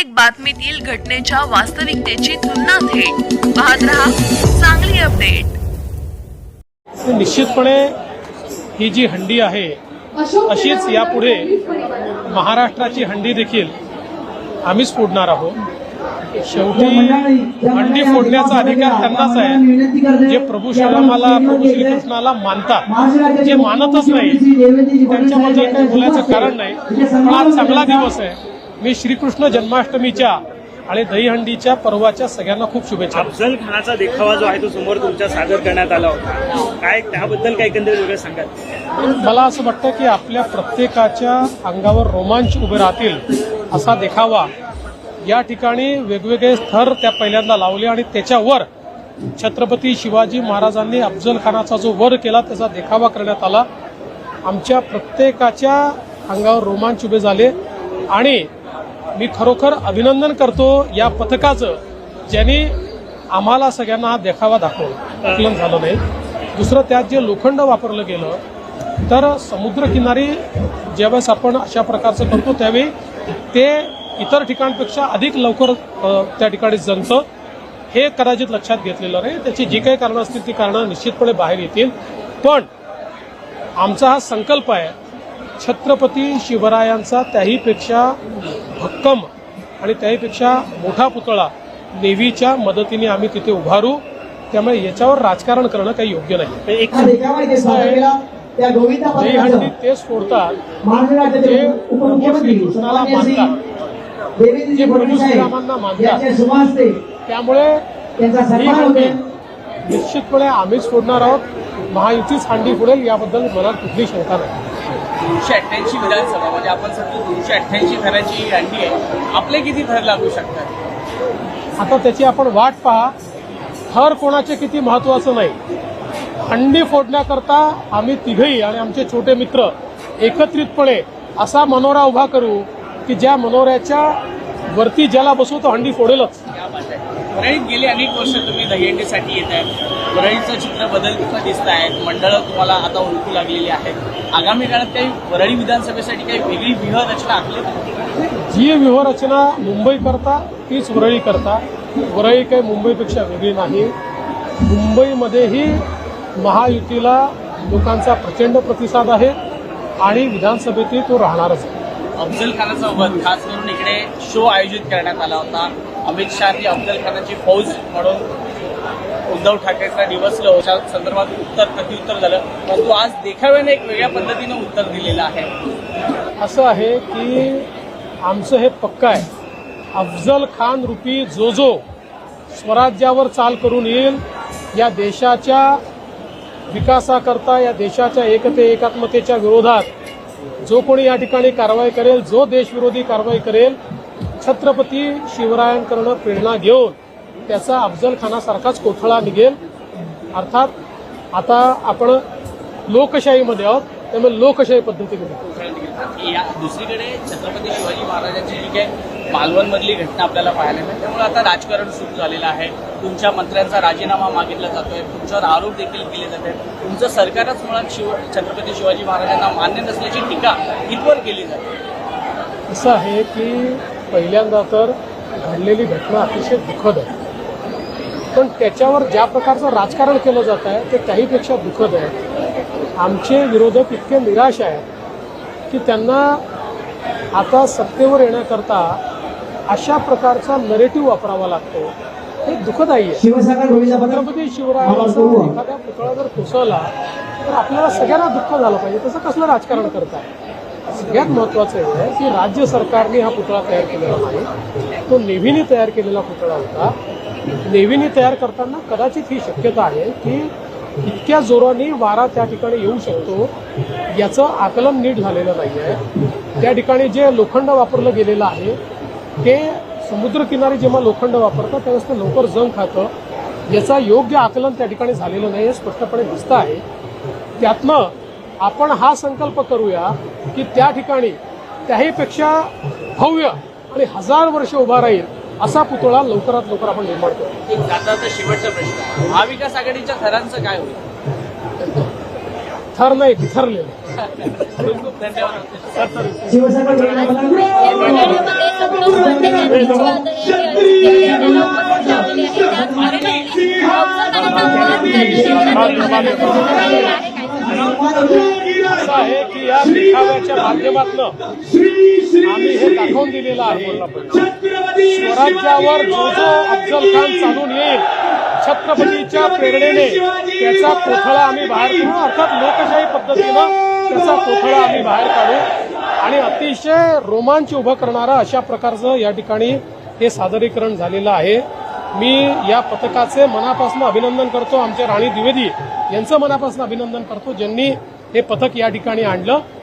प्रत्येक बातमीतील घटनेच्या वास्तविकतेची तुलना थेट. पाहत रहा चांगली अपडेट. निश्चितपणे ही जी हंडी आहे अशीच यापुढे महाराष्ट्राची हंडी देखील आम्हीच फोडणार आहोत. शेवटी हंडी फोडण्याचा अधिकार त्यांनाच आहे. जे प्रभू श्रीरामाला प्रभू श्रीकृष्णाला मानतात जे मानतच नाही त्यांच्याबद्दल काही बोलायचं कारण नाही. पण आज चांगला दिवस आहे. मी श्रीकृष्ण जन्माष्टमीच्या आणि दहीहंडीच्या पर्वाच्या सगळ्यांना खूप शुभेच्छा अफजल खानाचा देखावा जो आहे तो समोर तुमच्या सादर करण्यात आला होता. काय त्याबद्दल काय एकंदरीत वेगळं सांगाल? मला असं वाटतं की आपल्या प्रत्येकाच्या अंगावर रोमांच उभे राहतील असा देखावा या ठिकाणी वेगवेगळे थर त्या पहिल्यांदा लावले आणि त्याच्यावर छत्रपती शिवाजी महाराजांनी अफजल खानाचा जो वर केला त्याचा देखावा करण्यात आला. आमच्या प्रत्येकाच्या अंगावर रोमांच उभे झाले आणि मी खरोखर अभिनंदन करतो या पथकाचं ज्यांनी आम्हाला सगळ्यांना हा देखावा दाखवला. आकलन झालं नाही. दुसरं त्यात जे लोखंड वापरलं गेलं तर समुद्रकिनारी ज्यावेळेस आपण अशा प्रकारचं करतो त्यावेळी ते इतर ठिकाणपेक्षा अधिक लवकर त्या ठिकाणी जमतं. हे कदाचित लक्षात घेतलेलं नाही. त्याची जी काही कारणं असतील ती कारणं निश्चितपणे बाहेर येतील. पण आमचा हा संकल्प आहे छत्रपती शिवरायांचा त्याहीपेक्षा भक्कम आणि त्याहीपेक्षा मोठा पुतळा नेव्हीच्या मदतीने आम्ही तिथे उभारू. त्यामुळे याच्यावर राजकारण करणं काही योग्य नाही. एक दहीहंडी तेच फोडतात. जे श्रीकृष्णाला मानतात. जे प्रभू श्रीरामांना मानतात. त्यामुळे ही हंडी निश्चितपणे आम्हीच फोडणार आहोत. महायुतीच हंडी फोडेल याबद्दल मला कुठली शंका नाही. दोनशे अठ्ठ्याऐंशी विधानसभा म्हणजे आपण सध्या दोनशे अठ्ठ्याऐंशी घराची अंडी आहे. आपले किती थर लागू शकतात? आता त्याची आपण वाट पहा. थर कोणाचे किती महत्वाचं नाही. हंडी फोडण्याकरता आम्ही तिघही आणि आमचे छोटे मित्र एकत्रितपणे असा मनोरा उभा करू की ज्या मनोऱ्याच्या वरती ज्याला बसू तो हंडी फोडेलच. वरळीत गेली अनेक वर्ष तुम्ही दहीहंडीसाठी येत आहे वरळीचं चित्र बदलतं दिसत आहेत. मंडळं तुम्हाला आता ओळखू लागलेली आहेत. आगामी काळात काही वरळी विधानसभेसाठी काही वेगळी व्यूह रचना आखली? जी व्यूहरचना मुंबई करता तीच वरळी करता. वरळी काही मुंबईपेक्षा वेगळी नाही. मुंबईमध्येही महायुतीला लोकांचा प्रचंड प्रतिसाद आहे आणि विधानसभेतही तो राहणारच आहे. अफजल खानाचा वध खास करून इकडे शो आयोजित करण्यात आला होता. अमित शहानी अफजल खानाची फौज म्हणून उद्धव ठाकरेंना दिवसलं अशा संदर्भात उत्तर प्रत्युत्तर झालं. परंतु आज देखाव्याने एक वेगळ्या पद्धतीनं उत्तर दिलेलं आहे. असं आहे की आमचं हे पक्क आहे. अफजल खान रूपी जो जो स्वराज्यावर चाल करून येईल या देशाच्या विकासाकरता या देशाच्या एकते एकात्मतेच्या विरोधात जो कोणी या ठिकाणी कारवाई करेल जो देशविरोधी कारवाई करेल छत्रपती शिवरायांकडनं प्रेरणा घेऊन त्याचा अफजल खानासारखाच कोथळा निघेल. अर्थात आता आपण लोकशाहीमध्ये आहोत त्यामुळे लोकशाही पद्धतीने या दुसरीकडे छत्रपती शिवाजी महाराजांची जी काही मालवणमधली घटना आपल्याला पाहायला मिळते त्यामुळे आता राजकारण सुरू झालेलं आहे. तुमच्या मंत्र्यांचा राजीनामा मागितला जातोय तुमच्यावर आरोप देखील केले जात आहेत तुमचं सरकारच मुळात शिव छत्रपती शिवाजी महाराजांना मान्य नसल्याची टीका इथवर केली जाते. असं आहे की पहिल्यांदा तर घडलेली घटना अतिशय दुःखद आहे. पण त्याच्यावर ज्या प्रकारचं राजकारण केलं जात आहे ते काहीपेक्षा दुःखद आहे. आमचे विरोधक इतके निराश आहेत की त्यांना आता सत्तेवर येण्याकरता अशा प्रकारचा नरेटिव्ह वापरावा लागतो. हे दुःखदायी आहे. छत्रपती शिवरायांचा एखादा पुतळा जर कोसळला तर आपल्याला सगळ्यांना दुःख झालं पाहिजे. तसं कसलं राजकारण करताय? सगळ्यात महत्वाचं आहे की राज्य सरकारने हा पुतळा तयार केलेला नाही. तो नेव्हीने तयार केलेला पुतळा होता. नेव्हीने तयार करताना कदाचित ही शक्यता आहे की इतक्या जोराने वारा त्या ठिकाणी येऊ शकतो याचं आकलन नीट झालेलं नाही आहे त्या ठिकाणी जे लोखंड वापरलं गेलेलं आहे ते समुद्रकिनारी जेव्हा लोखंड वापरतं त्यावेळेस ते लवकर जंग खातं. याचा योग्य आकलन त्या ठिकाणी झालेलं नाही हे स्पष्टपणे दिसतं आहे. त्यातनं आपण हा संकल्प करूया की त्या ठिकाणी त्याहीपेक्षा भव्य आणि हजार वर्ष उभा राहील असा पुतळा लवकरात लवकर आपण निर्माण करू. एक जाता शेवटचा प्रश्न. महाविकास आघाडीच्या थरांचं काय होईल? थर नाही ठरलेलं खूप खूप धन्यवाद शिवसागर गोविंदा पथक असं आहे की या देखाव्याच्या माध्यमातून आम्ही हे दाखवून दिलेलं आहे. स्वराज्यावर जो जो अफजल खान चालून येईल. छत्रपतीच्या प्रेरणेने त्याचा कोथळा आम्ही बाहेर काढू. अर्थात लोकशाही पद्धतीनं त्याचा कोथळा आम्ही बाहेर काढू. आणि अतिशय रोमांच उभं करणारं अशा प्रकारचं या ठिकाणी हे सादरीकरण झालेलं आहे. मी या पथकाचे मनापासून अभिनंदन करतो. आमच्या राणी द्विवेदी यांचं मनापासून अभिनंदन करतो ज्यांनी हे पथक या ठिकाणी आणलं.